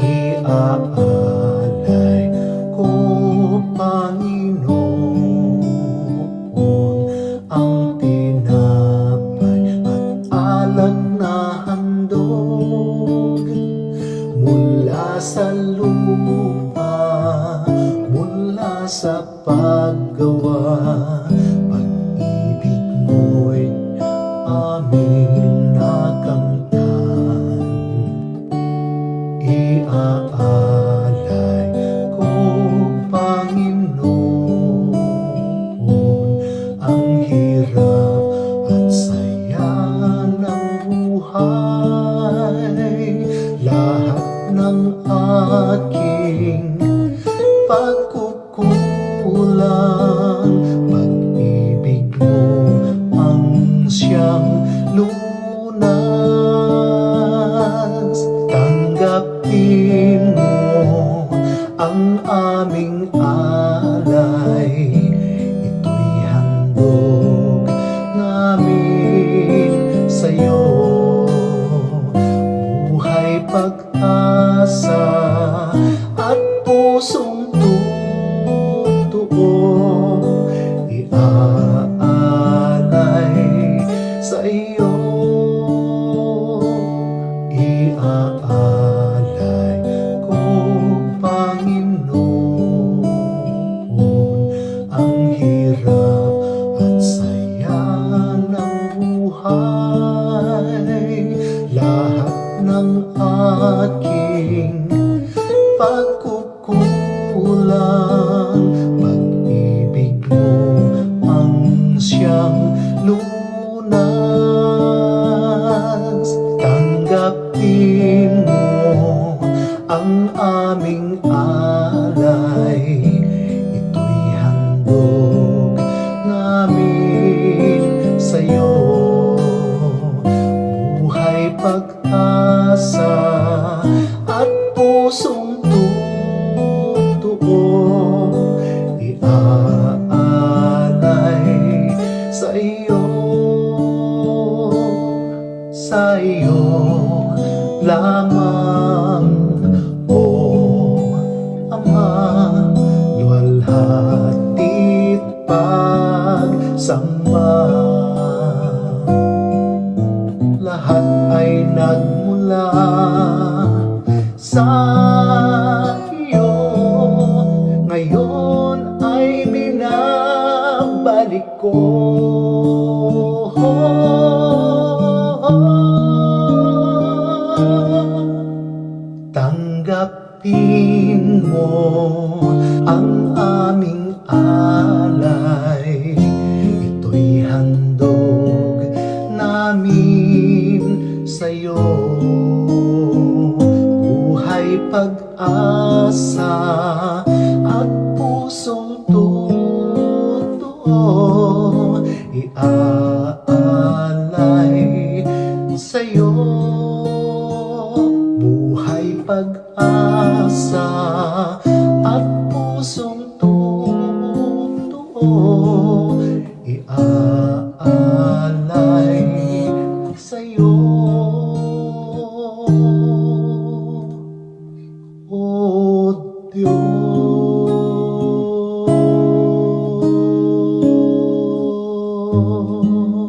Iaalay lupa, mula sa paggawa, pagkukulang, pag-ibig mo ang siyang lunas. Tanggapin mo ang aming alay. Ito'y handog namin sa'yo. Buhay pag-asa Iaalay ko, Panginoon, ang hirap at saya ng buhay. Lahat ng aking pagkukulang, pag-ibig mo ang siyang ang aming alay. Ito'y handog namin sa'yo. Buhay pag-asa at pusong totoo iaalay sa iyo sa iyo lamang luwalhati't pagsamba lahat ay nagmula sa iyo. Ngayon ay binabalik ko alay. Ito'y handog namin sa'yo. Buhay pag-asa at pusong totoo Iaalay sa'yo. Buhay pag-asa at amor.